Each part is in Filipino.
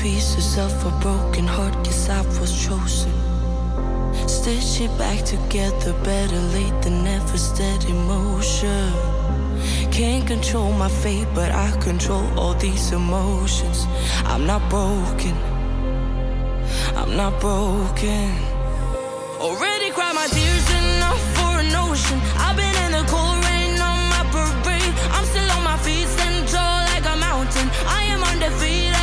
pieces of a broken heart, guess I was chosen. Stitch it back together, better late than never, steady motion. Can't control my fate, but I control all these emotions. I'm not broken, I'm not broken. Already cried my tears enough for an ocean. I've been in the cold rain on my parade. I'm still on my feet, stand tall like a mountain. I am undefeated,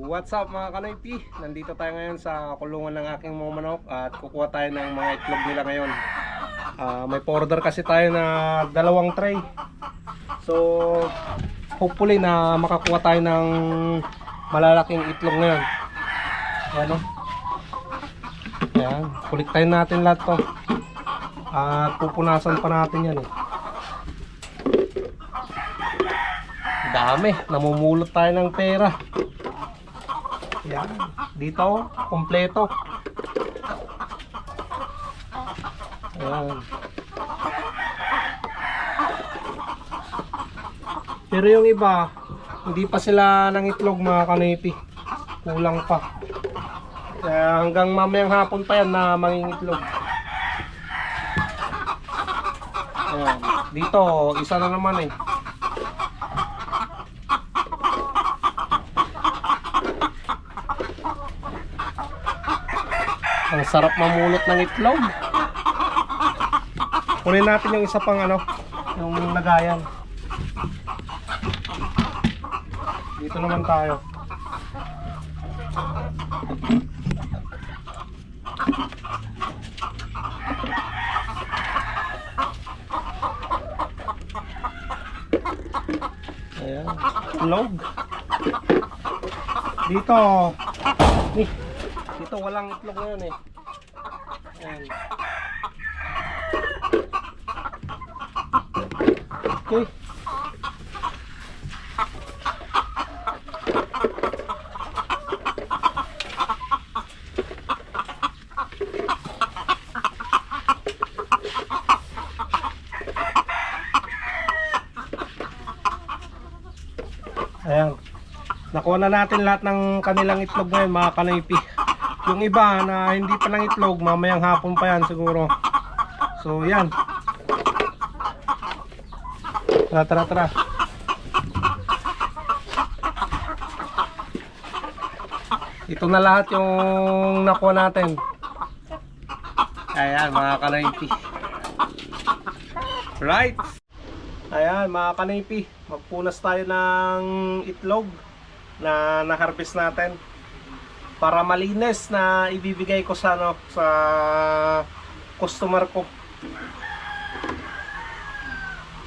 What's up mga kanoypi? Nandito tayo ngayon sa kulungan ng aking mga manok at kukuha tayo ng mga itlog nila ngayon. Ah, may order kasi tayo na dalawang tray. So, hopefully na makakuha tayo ng malalaking itlog ngayon. Ano? Ayan, kuliktayin natin lahat to. At pupunasan pa natin yan eh. Dami, namumulot tayo ng pera. Yan. Dito, kompleto. Ayan. Pero yung iba, hindi pa sila ng itlog mga kanipi. Kulang pa. Kaya hanggang mamayang hapon pa yan na mangingitlog. Ayan. Dito, isa na naman eh. Ang sarap mamulot ng itlog. Kunin natin yung isa pang ano, yung lagayan. Dito naman tayo. Ayan. Itlog. Dito. Ni. Walang itlog ngayon eh. Ayan. Okay. Ayan. Nakuha na natin lahat ng kanilang itlog ngayon mga kanipi. Yung iba na hindi pa ng itlog, mamayang hapon pa yan siguro. So yan. Tara, tara, tara. Ito na lahat yung nakuha natin. Ayan mga kanipi. Right. Ayan mga kanipi, magpunas tayo ng itlog na na-harvest natin para malinis na ibibigay ko sa ano sa customer ko.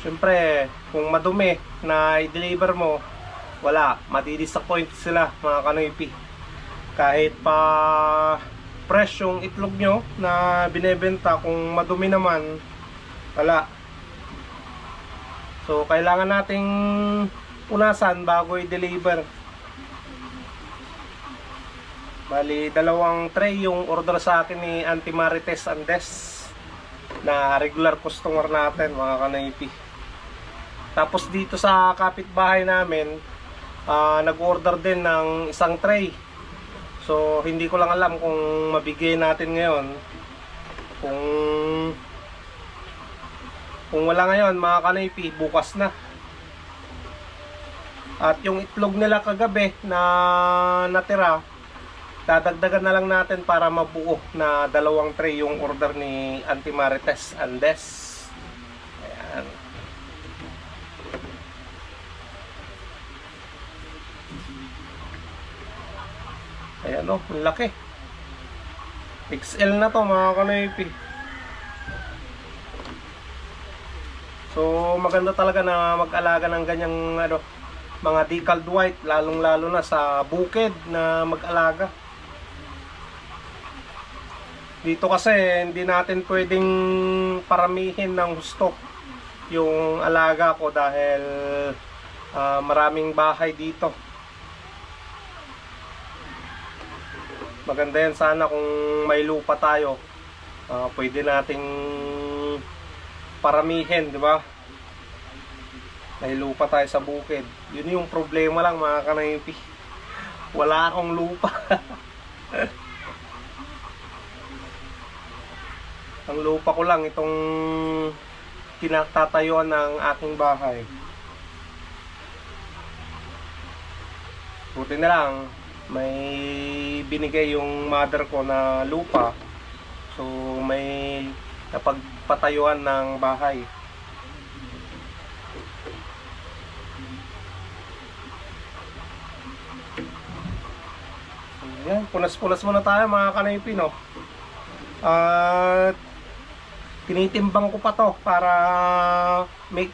Siyempre, kung madumi na i-deliver mo, wala, madi-disappoint sila mga kanoypi. Kahit pa fresh yung itlog nyo na binebenta, kung madumi naman, wala. So, kailangan nating punasan bago i-deliver. Bali, dalawang tray yung order sa akin ni Auntie Marites Andes na regular customer natin, mga kanaypi. Tapos dito sa kapitbahay namin, ah, nag-order din ng isang tray. So, hindi ko lang alam kung mabigay natin ngayon. Kung kung wala ngayon, mga kanaypi, bukas na. At yung itlog nila kagabi na natira, dadagdagan na lang natin para mabuo na dalawang tray yung order ni Auntie Marites Andes. Ayan. Ayan o, ang laki. XL na to mga kanoypi. So maganda talaga na mag-alaga ng ganyang ano, mga decaled white lalong lalo na sa bukid na mag-alaga. Dito kasi hindi natin pwedeng paramihin ng gusto yung alaga ko dahil ah, maraming bahay dito. Maganda yan sana kung may lupa tayo. Ah, pwede nating paramihin, di ba? May lupa tayo sa bukid. Yun yung problema lang mga kanaypi. Wala akong lupa. Ang lupa ko lang itong kinatatayuan ng aking bahay. Buti na lang, may binigay yung mother ko na lupa. So may napagpatayuan ng bahay. Yan, punas-punas muna tayo mga kanaypi, no? At tinitimbang ko pa to para make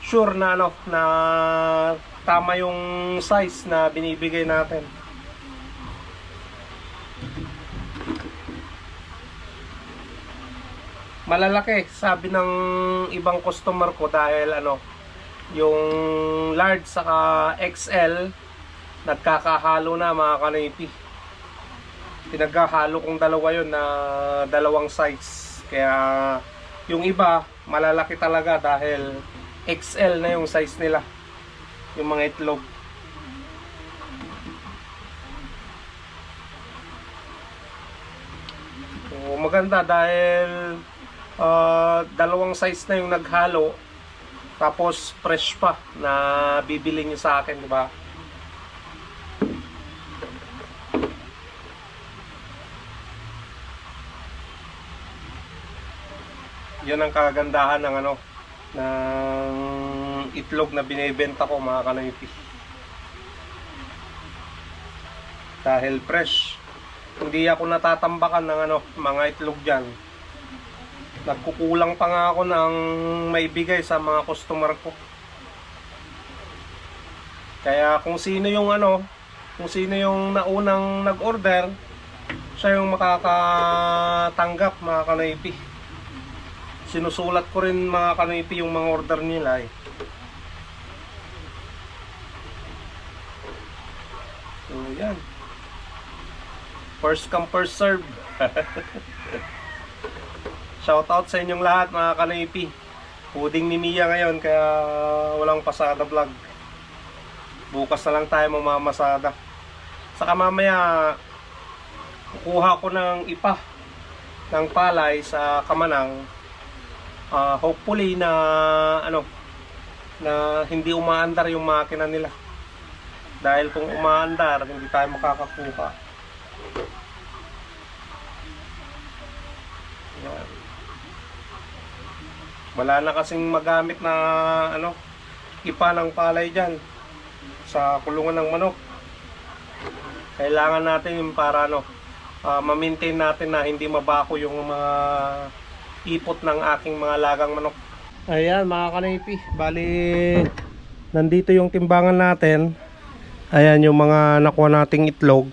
sure na ano na tama yung size na binibigay natin. Malalaki, sabi ng ibang customer ko dahil ano, yung large saka XL nagkakahalo na mga kanipi. Pinagkahalo kong dalawa yon na dalawang size. Kaya yung iba malalaki talaga dahil XL na yung size nila. Yung mga itlog. So, maganda dahil ah, dalawang size na yung naghalo. Tapos fresh pa na bibili nyo sa akin, di ba? Yan ang kagandahan ng ano ng itlog na binebenta ko mga kanoypi. Dahil fresh. Hindi ako natatambakan ng ano, mga itlog diyan. Nagkukulang pa nga ako ng maibigay sa mga customer ko. Kaya kung sino yung ano, kung sino yung naunang nag-order, siya yung makakatanggap mga kanoypi sinusulat ko rin mga kanipi yung mga order nila eh. So yan. First come first serve. Shout out sa inyong lahat mga kanipi. Puding ni Mia ngayon kaya walang pasada vlog. Bukas na lang tayo mamamasada. Saka mamaya kukuha ko ng ipa ng palay sa Kamanang Ah, hopefully na ano na hindi umaandar yung makina nila. Dahil kung umaandar hindi tayo makakakuha. Wala na kasing magamit na ano ipa ng palay dyan sa kulungan ng manok. Kailangan natin yung para ano ah, ma-maintain natin na hindi mabako yung mga ipot ng aking mga lagang manok. Ayan mga kanipi, bali nandito yung timbangan natin. Ayan yung mga nakuha nating itlog.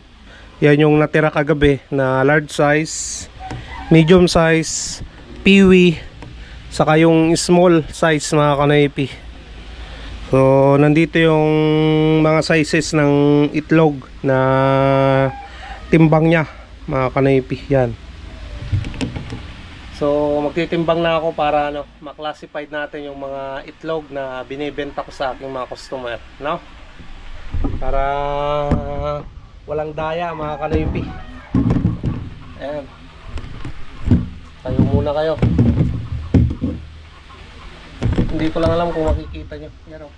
Yan yung natira kagabi na large size, medium size, peewee, saka yung small size mga kanipi. So nandito yung mga sizes ng itlog na timbang niya mga kanipi. Yan. So magtitimbang na ako para ano, ma-classified natin yung mga itlog na binibenta ko sa aking mga customer, no? Para walang daya mga kanipi. Ayan. Tayo muna kayo. Hindi ko lang alam kung makikita nyo. Yan o.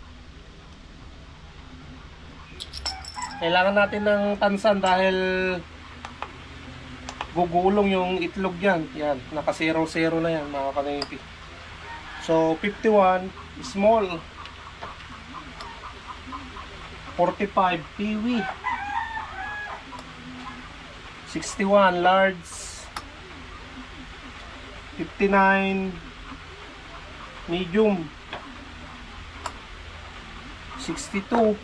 Kailangan natin ng tansan dahil gugulong yung itlog yan. Yan, naka 0-0 na yan mga kanipi. So, 51, small. 45, peewee. 61, large. 59, medium. 62,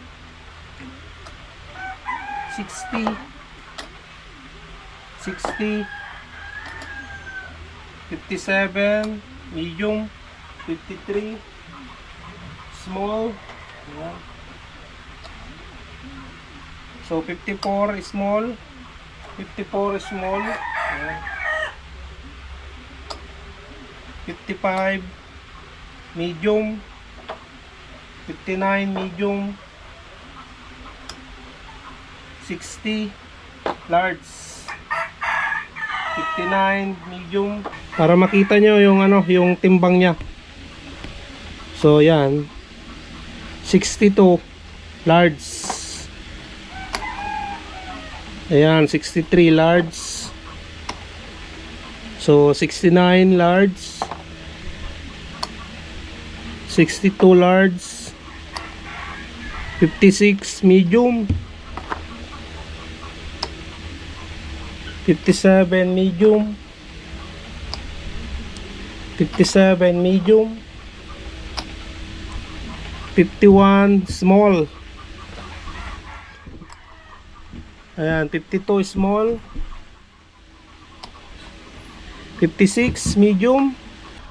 60, 60 57 medium 53 small. Ayan. So 54 small. 54 small. Ayan. 55 medium. 59 medium. 60 large. 59 medium. Para makita nyo yung ano, yung timbang niya. So yan. 62 large. Ayan, 63 large. So 69 large. 62 large. 56 medium. 57 medium. 57 medium. 51 small. Ayan, 52 small. 56 medium.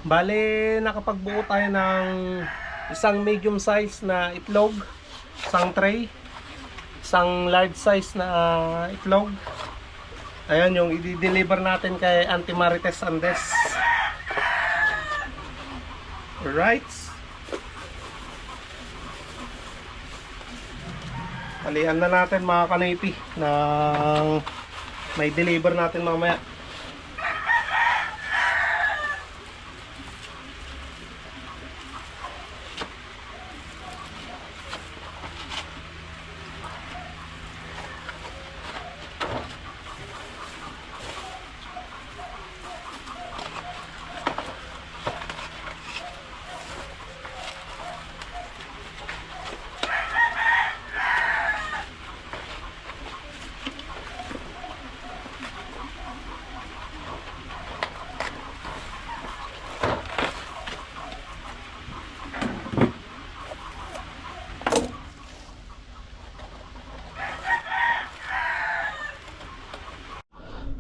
Bale, nakapagbuo tayo ng isang medium size na itlog, isang tray, isang large size na ah, itlog. Ayan yung i-deliver natin kay Auntie Marites Andes. Alright. Alihan na natin mga kanipi ng may deliver natin mamaya.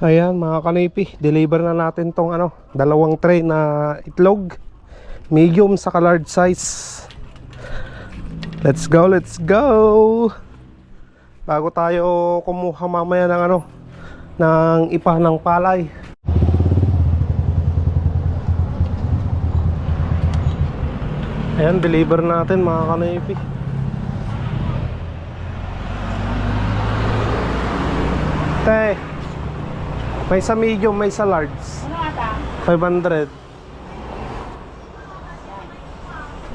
Ayan mga kanipi, deliver na natin tong ano, dalawang tray na itlog. Medium sa large size. Let's go, let's go! Bago tayo kumuha mamaya ng ano, ng ipa ng palay. Ayan, deliver natin mga kanipi. Te, may sa medium, may sa large. Ano ata? 500.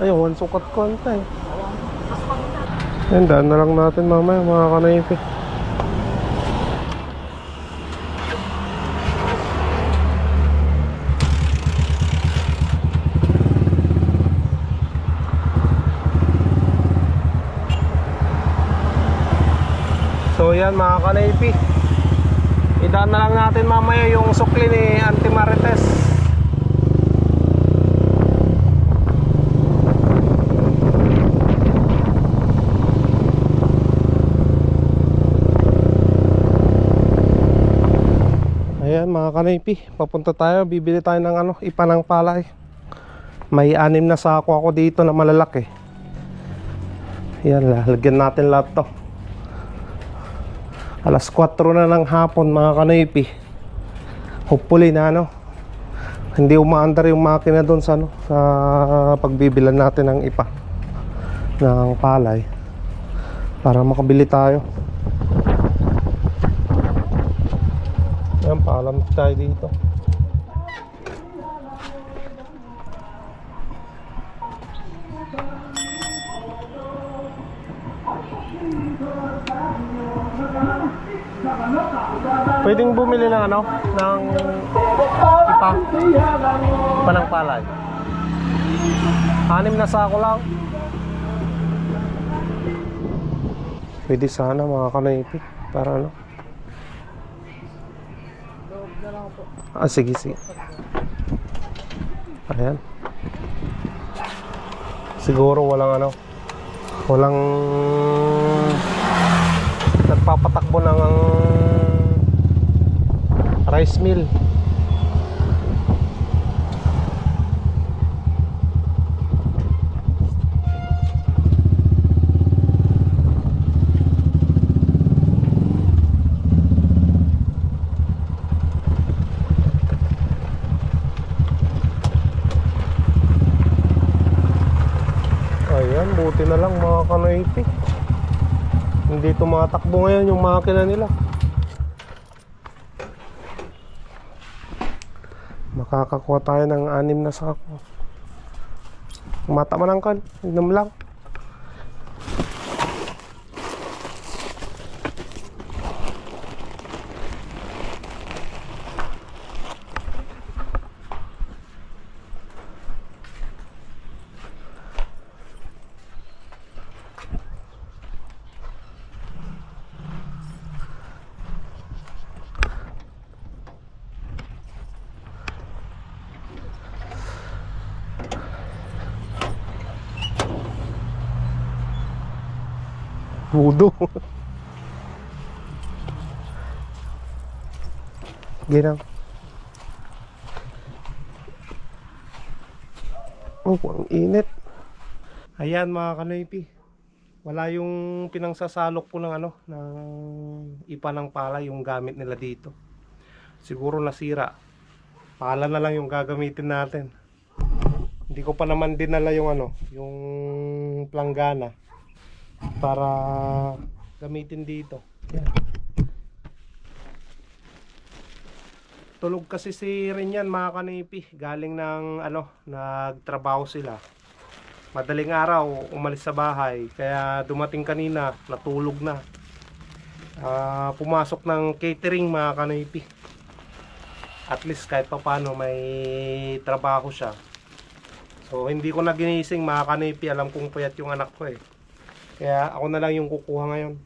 Ayun, sukat ko anta eh. Yan, daan na lang natin mamaya mga kanaypi. So yan mga kanaypi. Idaan na lang natin mamaya yung sukli ni Auntie Marites. Ayan mga kanaypi, papunta tayo, bibili tayo ng ano, ipanang palay. May anim na sako ako dito na malalaki. Yan, lalagyan natin lahat to. Alas 4 na ng hapon mga kanaypi. Hopefully na ano. Hindi umaandar yung makina doon sa ano sa pagbibilan natin ng ipa ng palay para makabili tayo. Ayan, paalam tayo dito. Pwedeng bumili ng ano, ng ipa, ipa palay. Anim na sako lang. Pwede sana mga kanaypi para ano. Ah, sige, sige. Ayan. Siguro walang ano, walang nagpapatakbo ng rice mill buti na lang mga kanoitik. Hindi tumatakbo ngayon yung makina nila. Makakakuha tayo ng anim na sako. Mata man ang kan, inom lang. Pudo. Ginang. Oh, ang init. Ayan mga kanoypi. Wala yung pinangsasalok po ng ano, ng ipa ng pala yung gamit nila dito. Siguro nasira. Pala na lang yung gagamitin natin. Hindi ko pa naman dinala yung ano, yung planggana para gamitin dito. Yan. Tulog kasi si Rinyan mga kanipi. Galing ng ano, nagtrabaho sila. Madaling araw, umalis sa bahay. Kaya dumating kanina, natulog na. Ah, pumasok ng catering mga kanipi. At least kahit pa paano may trabaho siya. So hindi ko na ginising mga kanipi. Alam kong puyat yung anak ko eh. Kaya ako na lang yung kukuha ngayon.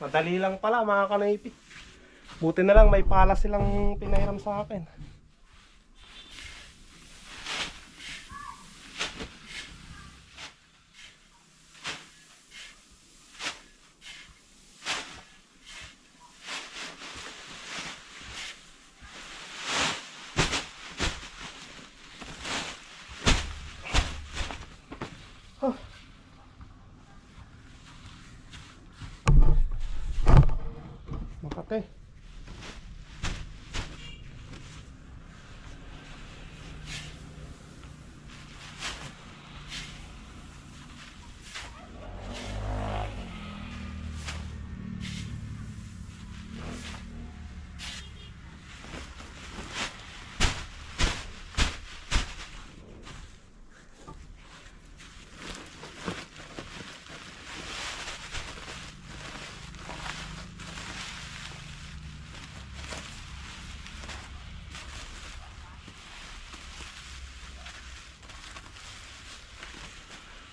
Madali lang pala mga kanaypi. Buti na lang may pala silang pinairam sa akin.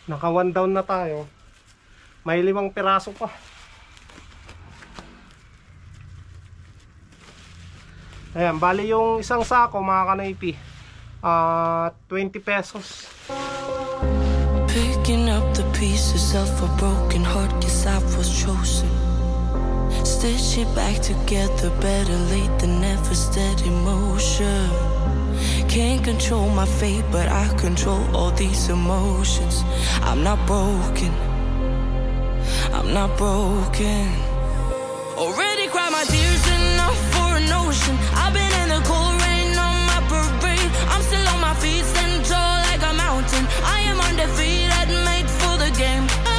Naka one down na tayo. May limang piraso pa. Ayan, bali yung isang sako mga kanaypi. Ah, 20 pesos. Picking up the pieces of a broken heart, yes, I was chosen. Stitch it back together, better late than never, steady motion. Can't control my fate, but I control all these emotions. I'm not broken, I'm not broken. Already cried my tears enough for an ocean. I've been in the cold rain on my parade. I'm still on my feet, stand tall like a mountain. I am undefeated, made for the game.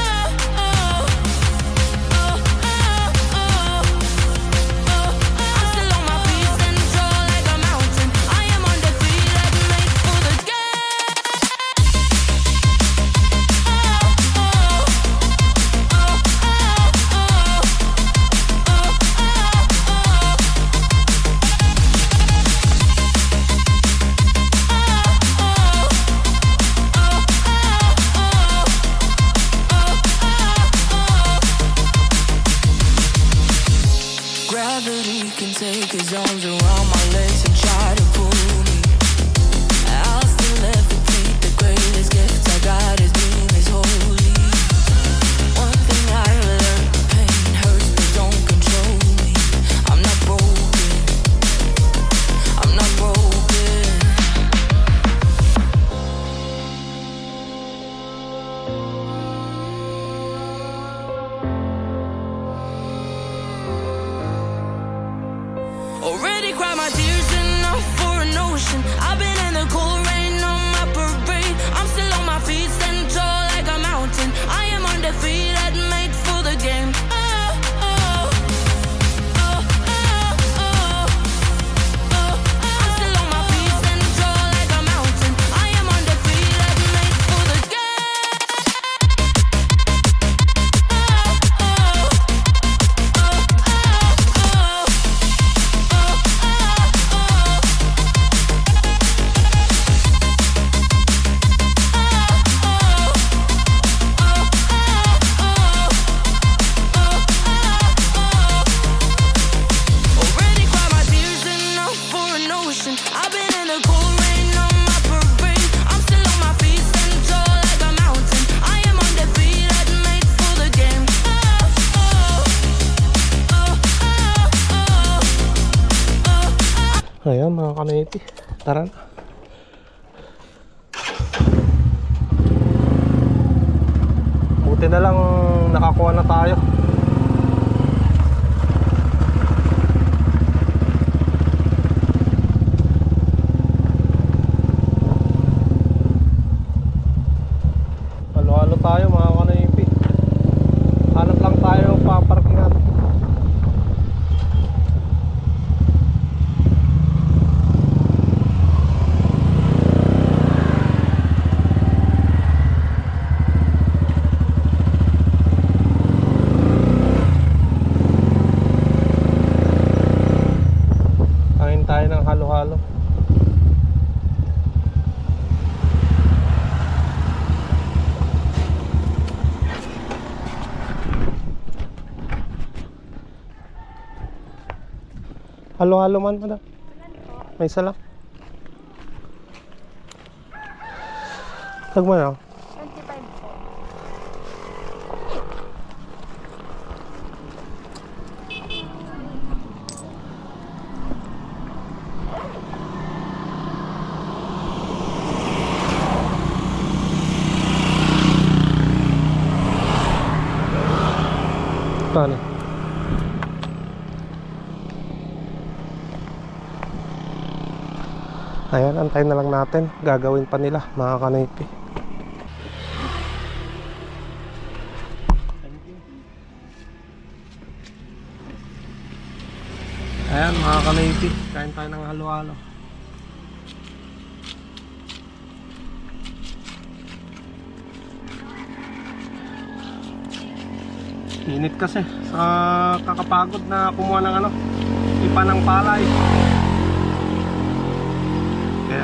Kanaypi. Tara na. Buti na lang nakakuha na tayo. Halo-halo tayo mga kanaypi. Hanap lang tayo ng paparkingan. Kain tayo ng halo-halo. Halo-halo man madam. May isa lang. Tag mo na. 25 po. Paano? Antayin na lang natin. Gagawin pa nila, mga kanaypi. Ayan, mga kanaypi. Kain tayo ng halo-halo. Init kasi sa kakapagod na kumuha ng ano, ipa ng palay.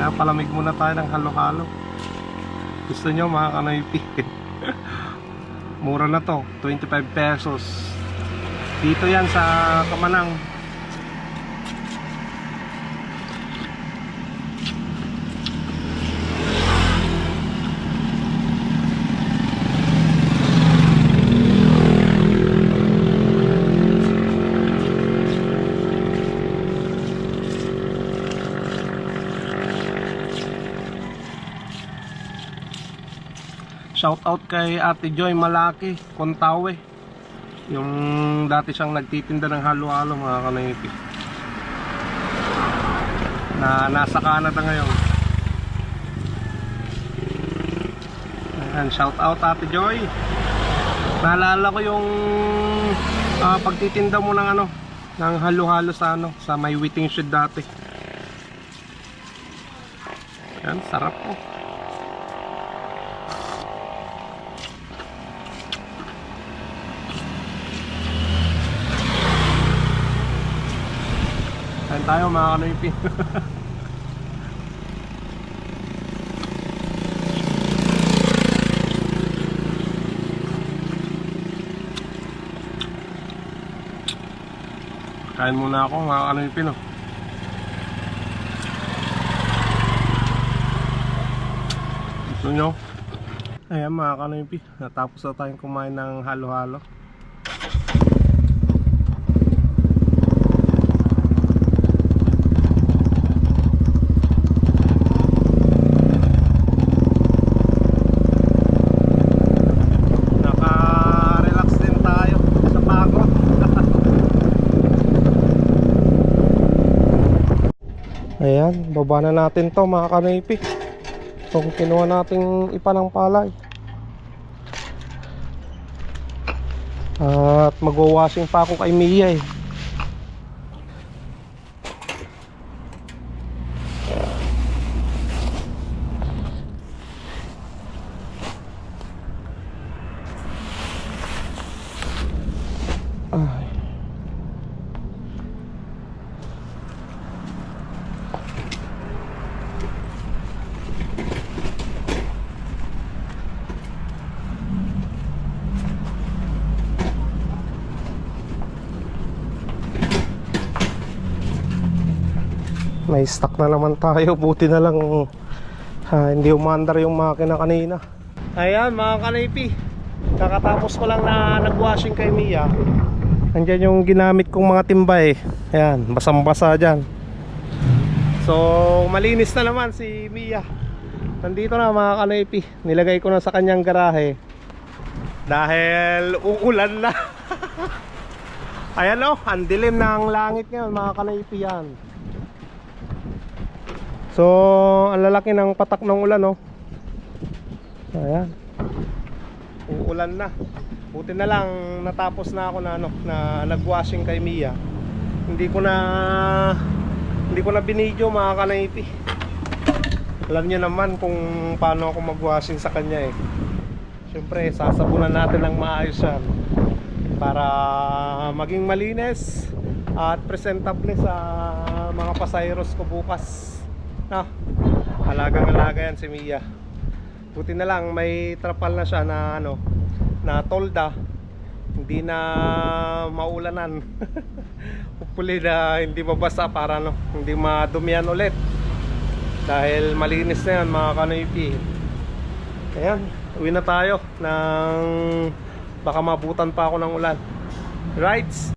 Kaya palamig muna tayo ng halo-halo. Gusto nyo mga kanaypi. Mura na to, 25 pesos. Dito yan sa Kamanang. Shout out kay Ate Joy Malaki, Kontawe. Yung dati siyang nagtitinda ng halo-halo mga kanaypi. Na nasa Canada ngayon. Ayan, shout out Ate Joy. Naalala ko yung ah, pagtitinda mo ng ano, ng halo-halo sa ano, sa may waiting shed dati. Yan, sarap po. Kain tayo mga kanoypi. Kain muna ako mga kanoypi no. Gusto nyo? Ayan mga kanoypi. Natapos na tayong kumain ng halo-halo. Naka-relax din tayo sa pagod. Ayan, baba na natin to mga kanipi. Itong kinuha nating ipa palay. At magwa-washing pa ako kay Mia eh. May stock na naman tayo. Buti na lang ha, hindi umandar yung makina kanina. Ayan mga kanipi. Kakatapos ko lang na nag-washing kay Mia. Andyan yung ginamit kong mga timba eh. Ayan, basang-basa dyan. So, malinis na naman si Mia. Nandito na mga kanipi. Nilagay ko na sa kanyang garahe. Dahil uulan na. Ayan o, ang dilim ng langit ngayon mga kanipi yan. So, ang lalaki ng patak ng ulan, no? Ayan. Uulan na. Buti na lang natapos na ako na ano, na nagwashing kay Mia. Hindi ko na hindi ko na binidyo mga kanaiti. Alam niyo naman kung paano ako magwashing sa kanya eh. Siyempre, sasabunan natin ng maayos yan para maging malinis at presentable sa mga pasayros ko bukas. No, alagang alaga yan si Mia. Buti na lang may trapal na siya na ano, na tolda. Hindi na maulanan. Hopefully na hindi mabasa para no, hindi madumihan ulit. Dahil malinis na yan mga kanoypi. Ayan, uwi na tayo ng baka mabutan pa ako ng ulan. Rides.